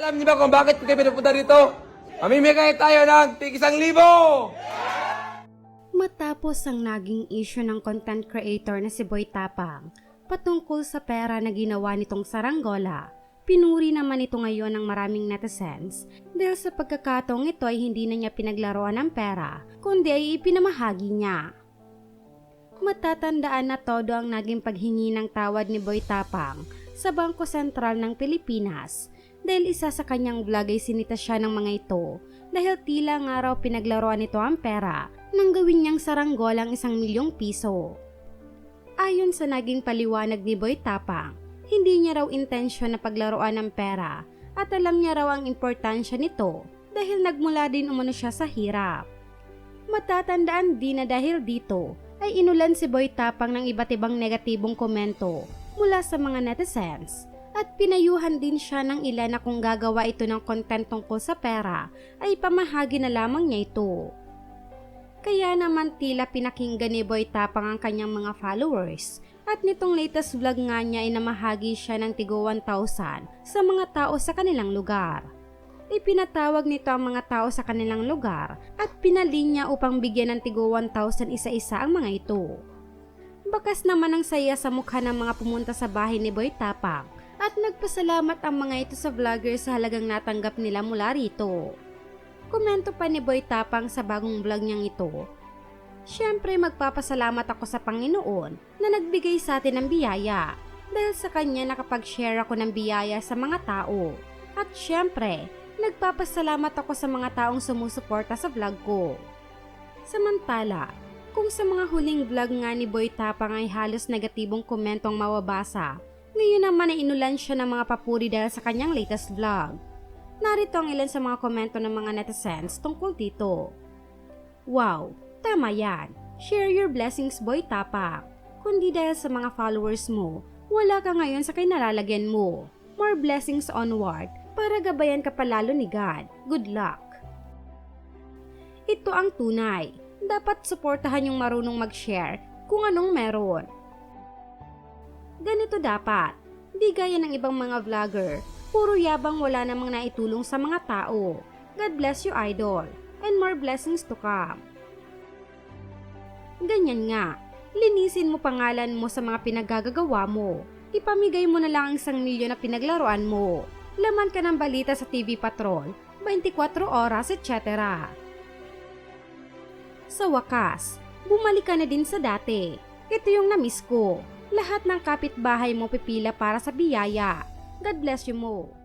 Alam niyo ba kung bakit kayo pinupunta rito? Mamimigay tayo ng tig isang libo! Matapos ang naging issue ng content creator na si Boy Tapang patungkol sa pera na ginawa nitong saranggola, pinuri naman ito ngayon ng maraming netizens dahil sa pagkakataong ito ay hindi na niya pinaglaruan ng pera kundi ay ipinamahagi niya. Matatandaan na todo ang naging paghingi ng tawad ni Boy Tapang sa Bangko Sentral ng Pilipinas dahil isa sa kanyang vlog ay sinita siya ng mga ito dahil tila nga raw pinaglaruan nito ang pera nang gawin niyang saranggolang isang milyong piso. Ayon sa naging paliwanag ni Boy Tapang, hindi niya raw intensyon na paglaruan ng pera at alam niya raw ang importansya nito dahil nagmula din umano siya sa hirap. Matatandaan din na dahil dito ay inulan si Boy Tapang ng iba't ibang negatibong komento mula sa mga netizens at pinayuhan din siya ng ilan na kung gagawa ito ng content tungkol sa pera ay pamahagi na lamang niya ito. Kaya naman tila pinakinggan ni Boy Tapang ang kanyang mga followers at nitong latest vlog nga niya ay namahagi siya ng tigo 1,000 sa mga tao sa kanilang lugar. Ipinatawag nito ang mga tao sa kanilang lugar at pinalinya upang bigyan ng tigo 1,000 isa-isa ang mga ito. Bakas naman ang saya sa mukha ng mga pumunta sa bahay ni Boy Tapang at nagpasalamat ang mga ito sa vlogger sa halagang natanggap nila mula rito. Komento pa ni Boy Tapang sa bagong vlog niyang ito. Siyempre magpapasalamat ako sa Panginoon na nagbigay sa atin ng biyaya dahil sa kanya nakapag-share ako ng biyaya sa mga tao. At siyempre, nagpapasalamat ako sa mga taong sumusuporta sa vlog ko. Samantala, kung sa mga huling vlog nga ni Boy Tapang ay halos negatibong komentong mawabasa, ngayon naman ay inulan siya ng mga papuri dahil sa kanyang latest vlog. Narito ang ilan sa mga komento ng mga netizens tungkol dito. Wow, tama yan. Share your blessings boy tapak. Kundi dahil sa mga followers mo, wala ka ngayon sa kinalalagyan mo. More blessings onward para gabayan ka palalo ni God. Good luck. Ito ang tunay. Dapat suportahan yung marunong mag-share kung anong meron. Ganito dapat. Di gaya ng ibang mga vlogger, puro yabang wala namang naitulong sa mga tao. God bless you, idol. And more blessings to come. Ganyan nga, linisin mo pangalan mo sa mga pinaggagawa mo. Ipamigay mo na lang ang isang milyon na pinaglaruan mo. Laman ka ng balita sa TV Patrol, 24 oras, etc. Sa wakas, bumalik ka na din sa dati. Ito yung namiss ko. Lahat ng kapitbahay mo pipila para sa biyaya. God bless you mo.